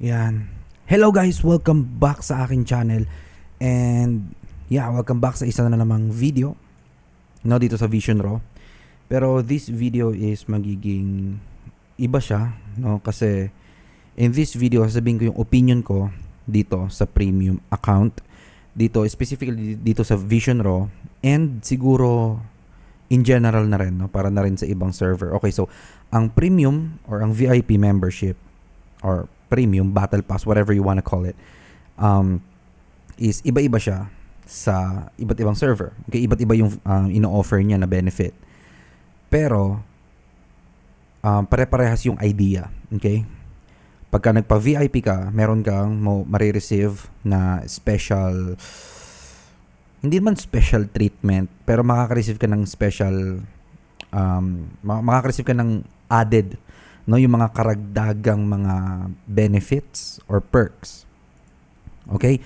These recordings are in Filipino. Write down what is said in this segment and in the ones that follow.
Yan. Hello guys, welcome back sa akin channel. And yeah, welcome back sa isa na namang video. No, dito sa Vision Raw. Pero this video is magiging iba siya, no? Kasi in this video, sasabihin ko yung opinion ko dito sa premium account. Dito, specifically dito sa Vision Raw. And siguro in general na rin, no? Para na rin sa ibang server. Okay, so ang premium or ang VIP membership or premium, battle pass, whatever you wanna call it, um, is iba-iba siya sa iba't ibang server. Okay, iba't iba yung um, ino-offer niya na benefit. Pero, um, pare-parehas yung idea. Okay? Pagka nagpa-VIP ka, meron kang mo marireceive na special hindi man special treatment, pero makaka-receive ka ng special um, ma- makaka-receive ka ng added no yung mga karagdagang mga benefits or perks. Okay?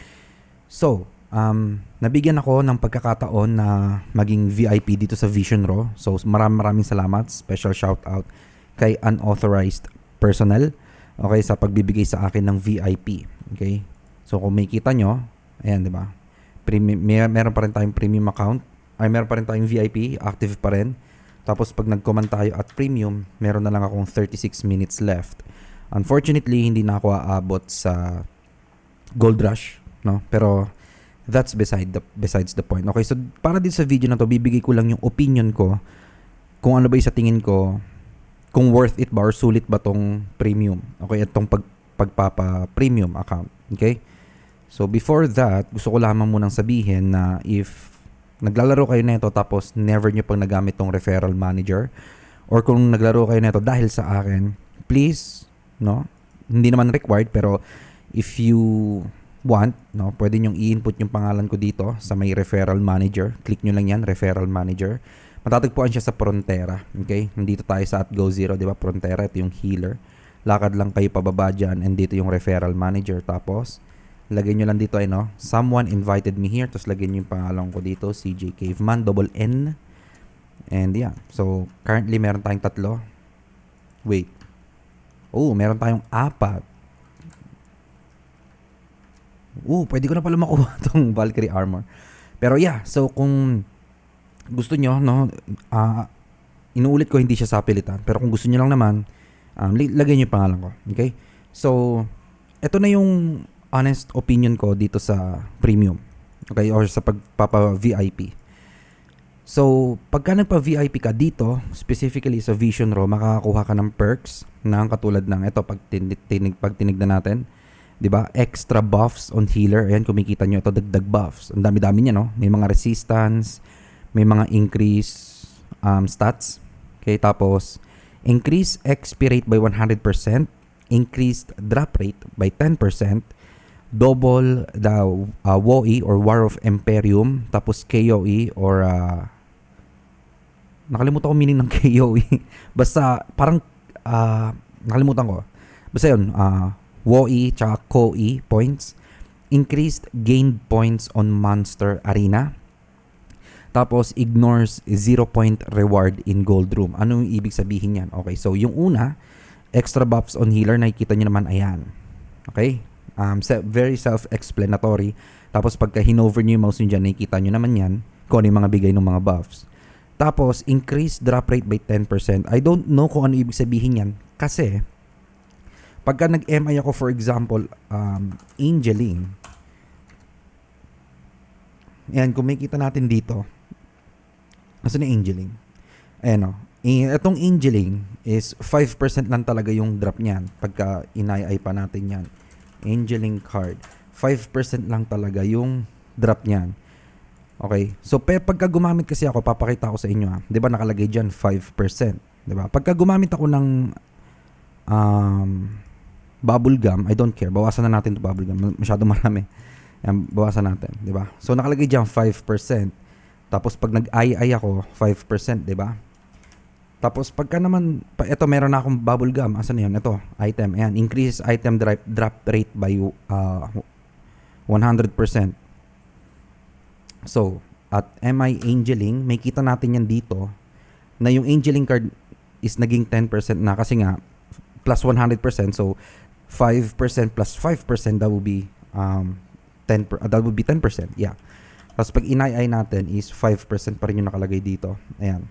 So, um, nabigyan ako ng pagkakataon na maging VIP dito sa Vision Raw. So, maraming maraming salamat. Special shout out kay unauthorized personnel. Okay, sa pagbibigay sa akin ng VIP. Okay? So, kung may kita nyo, ayan, di ba? Premium, may, meron pa rin tayong premium account. Ay, meron pa rin tayong VIP. Active pa rin. Tapos pag nag-comment tayo at premium, meron na lang akong 36 minutes left. Unfortunately, hindi na ako aabot sa Gold Rush, no? Pero that's beside the besides the point. Okay, so para din sa video na to, bibigay ko lang yung opinion ko kung ano ba yung sa tingin ko kung worth it ba or sulit ba tong premium. Okay, itong pag pagpapa premium account. Okay? So before that, gusto ko lamang munang sabihin na if naglalaro kayo nito tapos never nyo pang nagamit tong referral manager or kung naglaro kayo nito dahil sa akin, please, no? Hindi naman required pero if you want, no, pwede nyo i-input yung pangalan ko dito sa may referral manager. Click nyo lang yan, referral manager. Matatagpuan siya sa Frontera, okay? Nandito tayo sa at Go Zero, di ba? Frontera, ito yung healer. Lakad lang kayo pababa dyan and dito yung referral manager. Tapos, lagay nyo lang dito ay no, someone invited me here, tapos lagay nyo yung pangalan ko dito, CJ Caveman, double N. And yeah, so currently meron tayong tatlo. Wait. Oh, meron tayong apat. Oh, pwede ko na pala makuha tong Valkyrie armor. Pero yeah, so kung gusto nyo, no, ah, inuulit ko hindi siya sa pilitan. Pero kung gusto nyo lang naman, um, lagay nyo yung pangalan ko. Okay? So, ito na yung honest opinion ko dito sa premium. Okay? Or sa pagpapa-VIP. So, pagka nagpa-VIP ka dito, specifically sa Vision Raw, makakakuha ka ng perks na katulad ng ito pag tinig, pag tinignan natin, 'di ba? Extra buffs on healer. Ayan, kumikita nyo ito dagdag buffs. Ang dami-dami niya, no? May mga resistance, may mga increase um, stats. Okay, tapos increase XP rate by 100%, increased drop rate by 10%, double the uh, WoE or War of Imperium, tapos KOE or uh, nakalimutan ko meaning ng KOE. Basta parang uh, nakalimutan ko. Basta yun, uh, WoE tsaka KOE points. Increased gained points on Monster Arena. Tapos ignores zero point reward in gold room. Ano yung ibig sabihin yan? Okay, so yung una, extra buffs on healer, nakikita nyo naman, ayan. Okay? Um, very self-explanatory. Tapos pagka hinover nyo yung mouse nyo dyan, nakikita nyo naman yan kung ano yung mga bigay ng mga buffs. Tapos, increase drop rate by 10%. I don't know kung ano ibig sabihin yan. Kasi, pagka nag-MI ako, for example, um, Angeling, yan, kung makikita natin dito, Nasaan na Angeling? Ayan o. Itong Angeling is 5% lang talaga yung drop niyan pagka inay pa natin yan. Angeling card. 5% lang talaga yung drop niyan. Okay? So, pe, pagka gumamit kasi ako, papakita ko sa inyo ha. Di ba nakalagay dyan 5%. Di ba? Pagka gumamit ako ng um, bubble gum, I don't care. Bawasan na natin to bubble gum. Masyado marami. Yan, bawasan natin. Di ba? So, nakalagay dyan 5%. Tapos pag nag-ai ako, 5%, 'di ba? Tapos pagka naman ito meron na akong bubble gum, asan na 'yun? Ito, item. Ayan, increase item drop, drop rate by uh, 100%. So, at MI Angeling, may kita natin yan dito na yung Angeling card is naging 10% na kasi nga plus 100%. So, 5% plus 5%, that would be um, 10 per, uh, that would be 10%. Yeah. Tapos pag inay natin is 5% pa rin yung nakalagay dito. Ayan.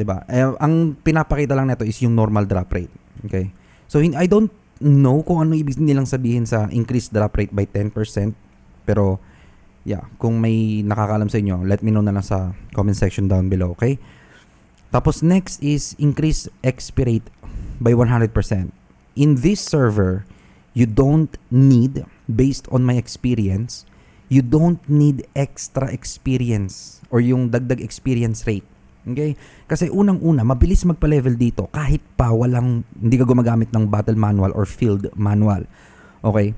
'Di ba? Eh, ang pinapakita lang nito is yung normal drop rate. Okay? So I don't know kung ano ibig nilang sabihin sa increased drop rate by 10%, pero yeah, kung may nakakaalam sa inyo, let me know na lang sa comment section down below, okay? Tapos next is increase XP rate by 100%. In this server, you don't need based on my experience, you don't need extra experience or yung dagdag experience rate. Okay? Kasi unang-una, mabilis magpa-level dito kahit pa walang, hindi ka gumagamit ng battle manual or field manual. Okay?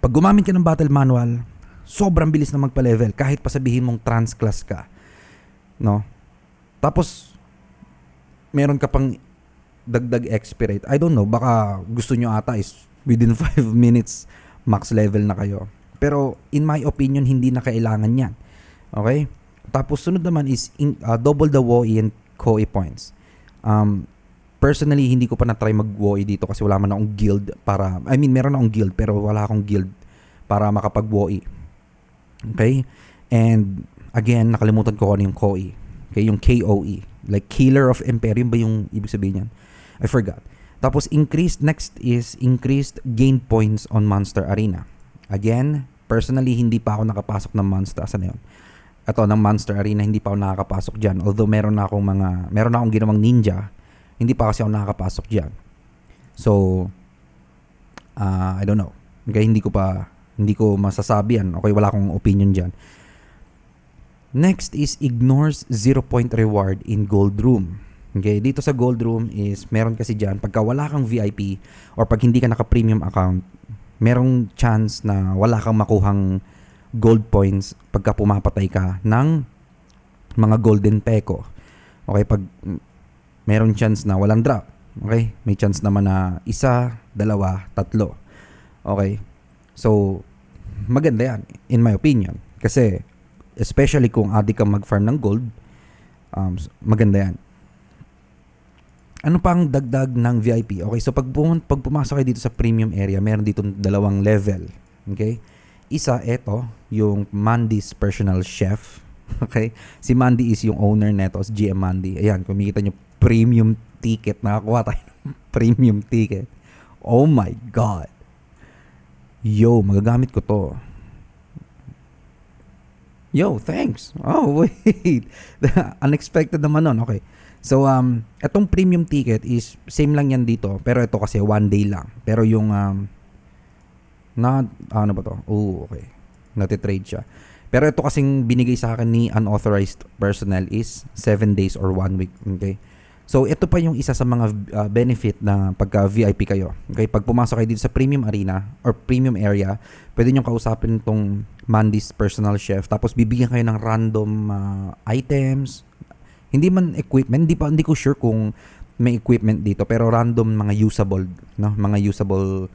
Pag gumamit ka ng battle manual, sobrang bilis na magpa-level kahit pa sabihin mong trans class ka. No? Tapos, meron ka pang dagdag XP rate. I don't know, baka gusto nyo ata is within 5 minutes max level na kayo. Pero in my opinion, hindi na kailangan yan. Okay? Tapos sunod naman is in, uh, double the WOE and KOE points. Um, personally, hindi ko pa na-try mag-WOE dito kasi wala man akong guild para, I mean, meron akong guild pero wala akong guild para makapag-WOE. Okay? And again, nakalimutan ko kung ano yung KOE. Okay, yung KOE. Like Killer of Imperium ba yung ibig sabihin niyan? I forgot. Tapos increased, next is increased gain points on Monster Arena. Again, personally, hindi pa ako nakapasok ng Monster. Asan na yun? Ito, ng Monster Arena, hindi pa ako nakakapasok dyan. Although meron na akong mga, meron na akong ginawang ninja, hindi pa kasi ako nakakapasok dyan. So, uh, I don't know. Okay, hindi ko pa, hindi ko masasabi yan. Okay, wala akong opinion dyan. Next is ignores zero point reward in gold room. Okay, dito sa gold room is meron kasi diyan pagka wala kang VIP or pag hindi ka naka-premium account, merong chance na wala kang makuhang gold points pagka pumapatay ka ng mga golden peko. Okay, pag meron chance na walang drop. Okay? May chance naman na isa, dalawa, tatlo. Okay? So, maganda yan, in my opinion. Kasi, especially kung adik kang mag-farm ng gold, um, maganda yan. Ano pang dagdag ng VIP? Okay, so pag, pum- pag pumasok kayo dito sa premium area, meron dito dalawang level. Okay? Isa, eto, yung Mandy's personal chef. Okay? Si Mandy is yung owner neto, si GM Mandy. Ayan, kung makikita nyo, premium ticket. Nakakuha tayo ng premium ticket. Oh my God. Yo, magagamit ko to. Yo, thanks. Oh, wait. Unexpected naman nun. Okay. So, um, itong premium ticket is same lang yan dito. Pero ito kasi one day lang. Pero yung, um, na, ano ba to? Oh, okay. Natitrade siya. Pero ito kasing binigay sa akin ni unauthorized personnel is 7 days or 1 week. Okay? So, ito pa yung isa sa mga uh, benefit na pagka VIP kayo. Okay? Pag pumasok kayo dito sa premium arena or premium area, pwede nyo kausapin itong Mandy's personal chef. Tapos, bibigyan kayo ng random uh, items. Hindi man equipment. Hindi, pa, hindi ko sure kung may equipment dito. Pero random mga usable. No? Mga usable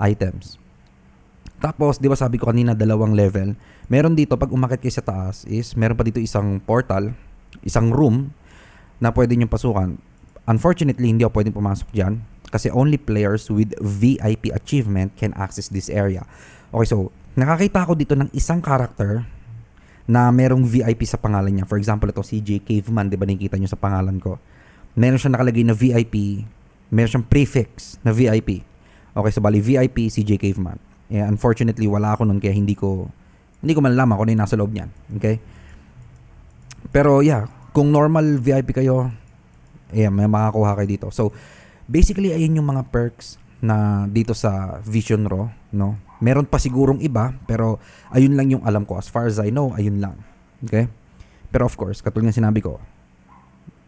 items. Tapos, di ba sabi ko kanina dalawang level. Meron dito, pag umakit kayo sa taas, is meron pa dito isang portal, isang room, na pwede nyo pasukan. Unfortunately, hindi ako pwedeng pumasok dyan kasi only players with VIP achievement can access this area. Okay, so, nakakita ako dito ng isang character na merong VIP sa pangalan niya. For example, ito CJ Caveman, di ba nakikita nyo sa pangalan ko? Meron siya nakalagay na VIP, meron siyang prefix na VIP. Okay, so bali VIP CJ Caveman. Eh, unfortunately, wala ako nun kaya hindi ko hindi ko malalaman kung ano yung nasa loob niyan. Okay? Pero yeah, kung normal VIP kayo, yeah, may makakuha kayo dito. So, basically, ayun yung mga perks na dito sa Vision Raw, no? Meron pa sigurong iba, pero ayun lang yung alam ko. As far as I know, ayun lang. Okay? Pero of course, katulad ng sinabi ko,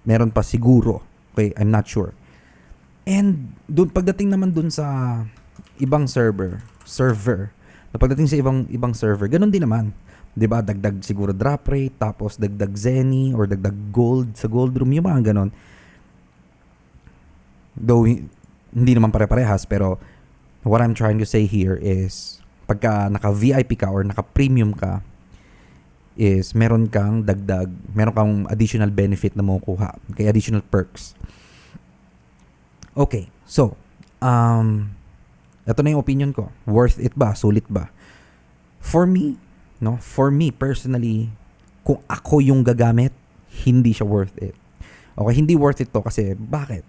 meron pa siguro. Okay, I'm not sure. And dun, pagdating naman dun sa ibang server, server, na pagdating sa ibang ibang server, ganun din naman. 'Di ba? Dagdag siguro drop rate, tapos dagdag Zenny or dagdag gold sa gold room, yung mga ganun. Though hindi naman pare-parehas, pero what I'm trying to say here is pagka naka-VIP ka or naka-premium ka, is meron kang dagdag, meron kang additional benefit na makukuha. Okay, additional perks. Okay, so, um, ito na yung opinion ko. Worth it ba? Sulit ba? For me, no? For me personally, kung ako yung gagamit, hindi siya worth it. Okay, hindi worth it to kasi bakit?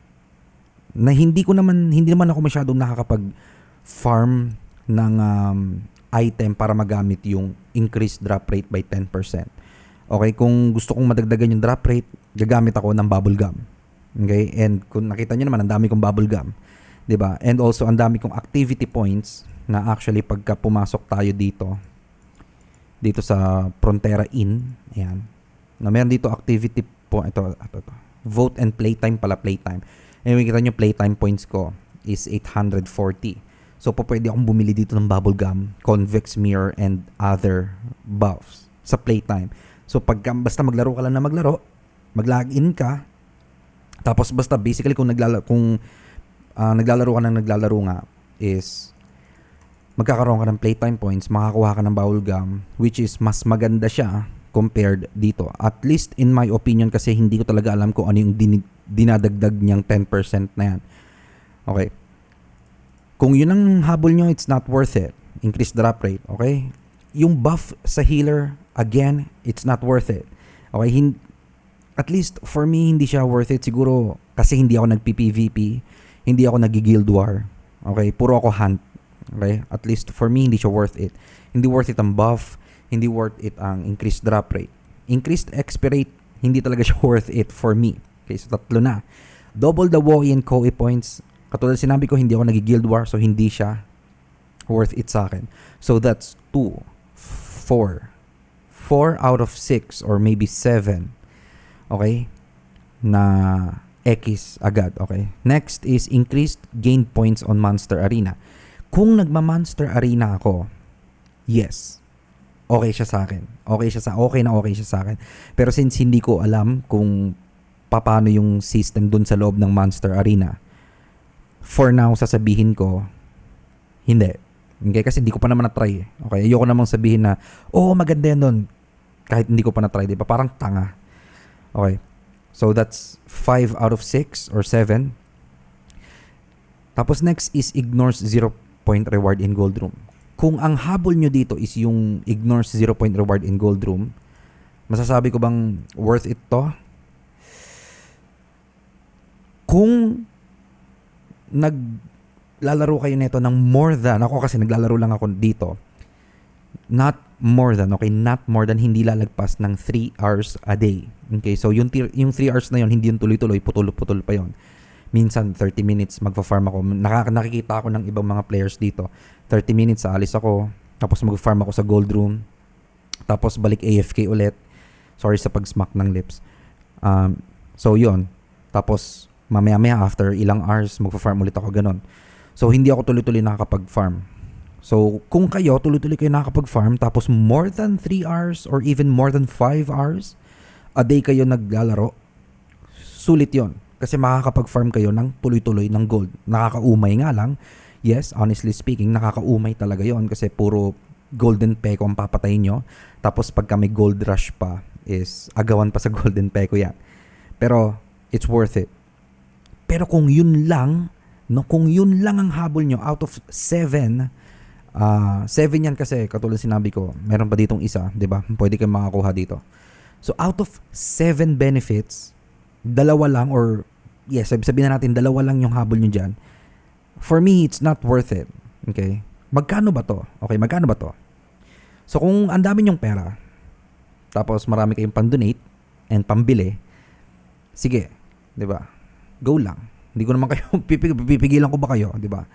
Na hindi ko naman hindi naman ako masyadong nakakapag farm ng um, item para magamit yung increased drop rate by 10%. Okay, kung gusto kong madagdagan yung drop rate, gagamit ako ng bubble gum. Okay? And kung nakita niyo naman, ang dami kong bubble gum. 'Di ba? And also ang dami kong activity points na actually pagka pumasok tayo dito dito sa Frontera Inn, ayan. Na meron dito activity po ito, ito, ito. Vote and playtime pala playtime. Anyway, kita nyo playtime points ko is 840. So, po pwede akong bumili dito ng bubble gum, convex mirror, and other buffs sa playtime. So, pag basta maglaro ka lang na maglaro, mag-login ka, tapos basta basically kung naglalaro, kung uh, naglalaro ka ng naglalaro nga, is magkakaroon ka ng playtime points, makakuha ka ng bubble gum, which is mas maganda siya compared dito. At least in my opinion kasi hindi ko talaga alam kung ano yung din- dinadagdag niyang 10% na yan. Okay. Kung yun ang habol nyo, it's not worth it. Increase drop rate, okay? Yung buff sa healer, again, it's not worth it. Okay, hin- at least for me, hindi siya worth it. Siguro kasi hindi ako nag-PPVP, hindi ako nag-guild war. Okay, puro ako hunt. Okay, at least for me, hindi siya worth it. Hindi worth it ang buff, hindi worth it ang increased drop rate. Increased XP rate, hindi talaga siya worth it for me. Okay, so tatlo na. Double the WoE and KOE points, Katulad sinabi ko, hindi ako nag-guild war, so hindi siya worth it sa akin. So that's 2, 4, 4 out of 6 or maybe 7. Okay? Na X agad, okay? Next is increased gain points on Monster Arena. Kung nagma-Monster Arena ako, yes, okay siya sa akin. Okay siya sa okay na okay siya sa akin. Pero since hindi ko alam kung paano yung system dun sa loob ng Monster Arena, for now, sasabihin ko, hindi. Okay, kasi hindi ko pa naman na-try. Eh. Okay, ayoko namang sabihin na, oh, maganda yan nun. Kahit hindi ko pa na-try, di? Parang tanga. Okay. So, that's 5 out of 6 or 7. Tapos next is ignores 0 point reward in gold room. Kung ang habol nyo dito is yung ignores 0 point reward in gold room, masasabi ko bang worth it to? Kung naglalaro kayo nito ng more than, ako kasi naglalaro lang ako dito, not more than, okay, not more than, hindi lalagpas ng 3 hours a day. Okay, so yung, yung 3 hours na yon hindi yung tuloy-tuloy, putol-putol pa yon Minsan, 30 minutes magfa-farm ako. Nakaka nakikita ako ng ibang mga players dito. 30 minutes, aalis ako. Tapos mag-farm ako sa gold room. Tapos balik AFK ulit. Sorry sa pag-smack ng lips. Um, so, yon Tapos, mamaya-maya after ilang hours, magpa-farm ulit ako ganun. So, hindi ako tuloy-tuloy nakakapag-farm. So, kung kayo, tuloy-tuloy kayo nakakapag-farm, tapos more than 3 hours or even more than 5 hours, a day kayo naglalaro, sulit yon Kasi makakapag-farm kayo ng tuloy-tuloy ng gold. Nakakaumay nga lang. Yes, honestly speaking, nakakaumay talaga yon kasi puro golden peko ang papatayin nyo. Tapos pagka may gold rush pa, is agawan pa sa golden peko yan. Pero, it's worth it. Pero kung yun lang, no, kung yun lang ang habol nyo out of 7, uh, 7 yan kasi katulad sinabi ko, meron pa ditong isa, 'di ba? Pwede kayong makakuha dito. So out of 7 benefits, dalawa lang or yes, sabihin na natin dalawa lang yung habol nyo diyan. For me, it's not worth it. Okay? Magkano ba to? Okay, magkano ba to? So kung ang dami yung pera, tapos marami kayong pang-donate and pambili, sige, 'di ba? go lang. Hindi ko naman kayo pipig, pipigilan ko ba kayo, 'di ba?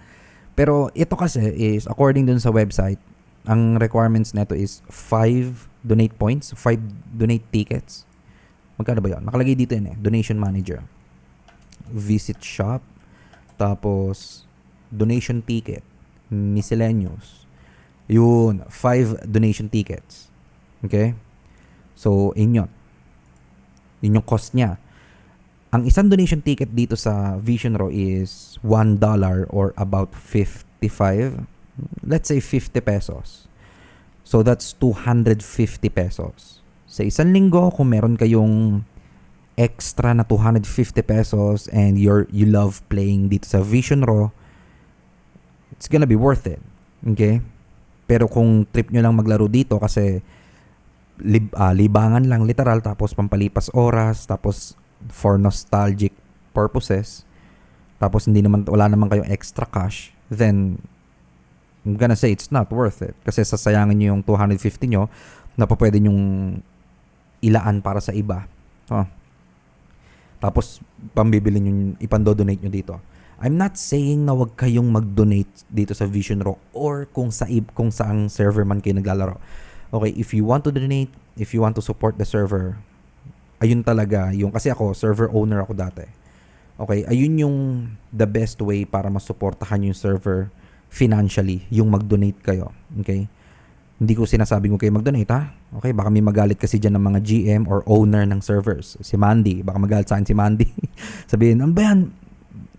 Pero ito kasi is according dun sa website, ang requirements nito is 5 donate points, 5 donate tickets. Magkano ba 'yon? Nakalagay dito yan eh, donation manager. Visit shop, tapos donation ticket, miscellaneous. Yun, 5 donation tickets. Okay? So, inyon. Yun cost niya. Ang isang donation ticket dito sa Vision Row is $1 or about 55, let's say 50 pesos. So that's 250 pesos. Sa isang linggo, kung meron kayong extra na 250 pesos and you're, you love playing dito sa Vision Row, it's gonna be worth it. Okay? Pero kung trip nyo lang maglaro dito kasi lib, ah, libangan lang literal tapos pampalipas oras tapos for nostalgic purposes tapos hindi naman wala naman kayong extra cash then I'm gonna say it's not worth it. Kasi sasayangin nyo yung 250 nyo na pa pwede nyong ilaan para sa iba. Oh. tapos pambibili nyo ipando-donate nyo dito. I'm not saying na wag kayong mag-donate dito sa Vision Rock or kung sa kung saang server man kayo naglalaro. Okay, if you want to donate, if you want to support the server, ayun talaga yung, kasi ako, server owner ako dati. Okay, ayun yung the best way para masuportahan yung server financially, yung mag-donate kayo. Okay? Hindi ko sinasabing kayo mag-donate ha. Okay, baka may magalit kasi dyan ng mga GM or owner ng servers. Si Mandy, baka magalit sa akin si Mandy. Sabihin, ano ba yan?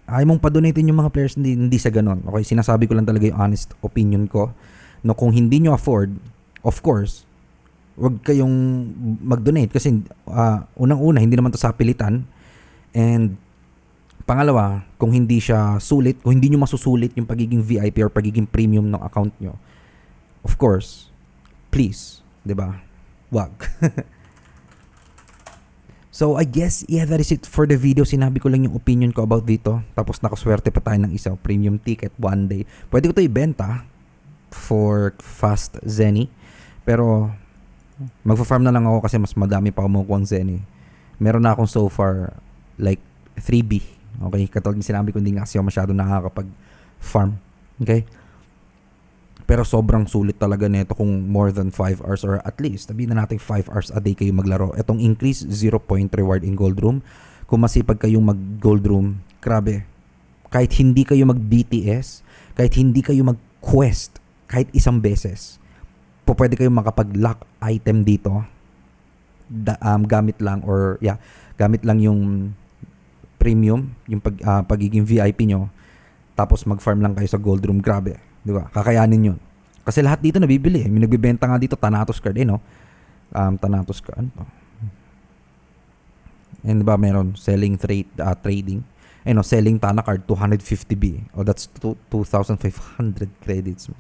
Ayaw mong pa-donatein yung mga players, hindi, hindi sa ganun. Okay, sinasabi ko lang talaga yung honest opinion ko. No, kung hindi nyo afford, of course, wag kayong mag-donate kasi uh, unang-una hindi naman to sa pilitan and pangalawa, kung hindi siya sulit, kung hindi nyo masusulit yung pagiging VIP or pagiging premium ng account nyo, of course, please, 'di ba? Wag. so, I guess, yeah, that is it for the video. Sinabi ko lang yung opinion ko about dito. Tapos nakaswerte pa tayo ng isa premium ticket one day. Pwede ko to ibenta for Fast Zenny. Pero, magfa-farm na lang ako kasi mas madami pa ako makukuha Zen eh. Meron na akong so far, like, 3B. Okay? Katulad ng sinabi ko, hindi nga kasi ako masyado nakakapag-farm. Okay? Pero sobrang sulit talaga nito kung more than 5 hours or at least, sabihin na natin 5 hours a day kayo maglaro. Itong increase 0 point reward in gold room. Kung masipag kayong mag gold room, grabe. Kahit hindi kayo mag BTS, kahit hindi kayo mag quest, kahit isang beses, po pwede kayong makapag-lock item dito da, um, gamit lang or yeah, gamit lang yung premium, yung pag, uh, pagiging VIP nyo tapos mag-farm lang kayo sa gold room. Grabe, di ba? Kakayanin yun. Kasi lahat dito nabibili. May nagbibenta nga dito Thanatos card eh, no? Um, Thanatos card. Ano And ba meron selling trade uh, trading. Eh no, selling Tana card 250B. Oh, that's 2,500 credits.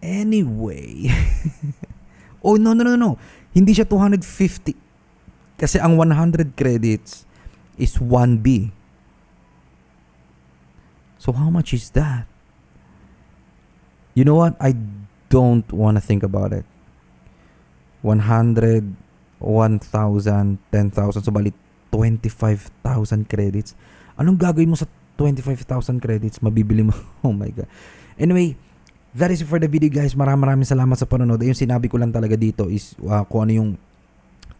Anyway. oh, no, no, no, no. Hindi siya 250. Kasi ang 100 credits is 1B. So how much is that? You know what? I don't want to think about it. 100, 1,000, 10,000. So bali 25,000 credits. Anong gagawin mo sa 25,000 credits? Mabibili mo. Oh my God. Anyway, that is it for the video guys. Maraming maraming salamat sa panonood. Yung sinabi ko lang talaga dito is uh, kung ano yung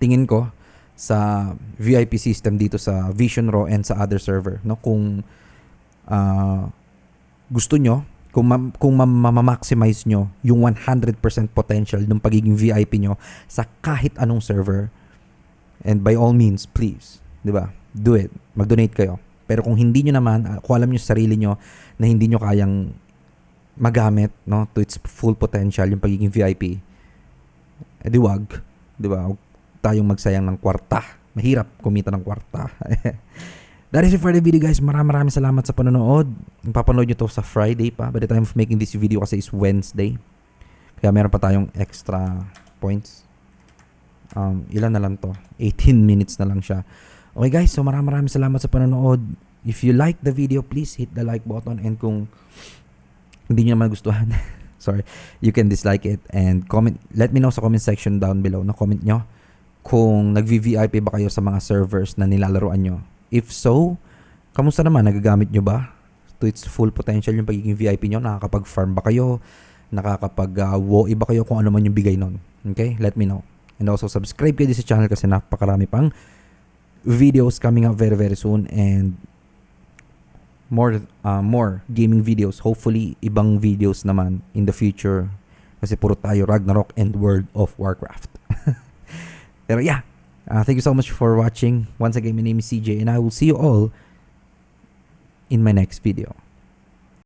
tingin ko sa VIP system dito sa Vision Raw and sa other server. No? Kung uh, gusto nyo, kung, ma- kung ma- ma-maximize nyo yung 100% potential ng pagiging VIP nyo sa kahit anong server, and by all means, please, di ba? Do it. Mag-donate kayo. Pero kung hindi nyo naman, uh, kung alam nyo sa sarili nyo na hindi nyo kayang magamit no to its full potential yung pagiging VIP eh di wag di ba tayong magsayang ng kwarta mahirap kumita ng kwarta That is it for the video guys. Maraming maraming salamat sa panonood. Papanood nyo to sa Friday pa. By the time of making this video kasi is Wednesday. Kaya meron pa tayong extra points. Um, ilan na lang to? 18 minutes na lang siya. Okay guys, so maraming maraming salamat sa panonood. If you like the video, please hit the like button. And kung hindi nyo naman gustuhan, sorry, you can dislike it and comment, let me know sa comment section down below na comment nyo kung nag-VVIP ba kayo sa mga servers na nilalaroan nyo. If so, kamusta naman? Nagagamit nyo ba to its full potential yung pagiging VIP nyo? Nakakapag-farm ba kayo? Nakakapag-WOE ba kayo kung ano man yung bigay nun? Okay? Let me know. And also, subscribe kayo sa channel kasi napakarami pang videos coming up very very soon and more uh, more gaming videos. Hopefully, ibang videos naman in the future. Kasi puro tayo Ragnarok and World of Warcraft. Pero yeah, uh, thank you so much for watching. Once again, my name is CJ and I will see you all in my next video.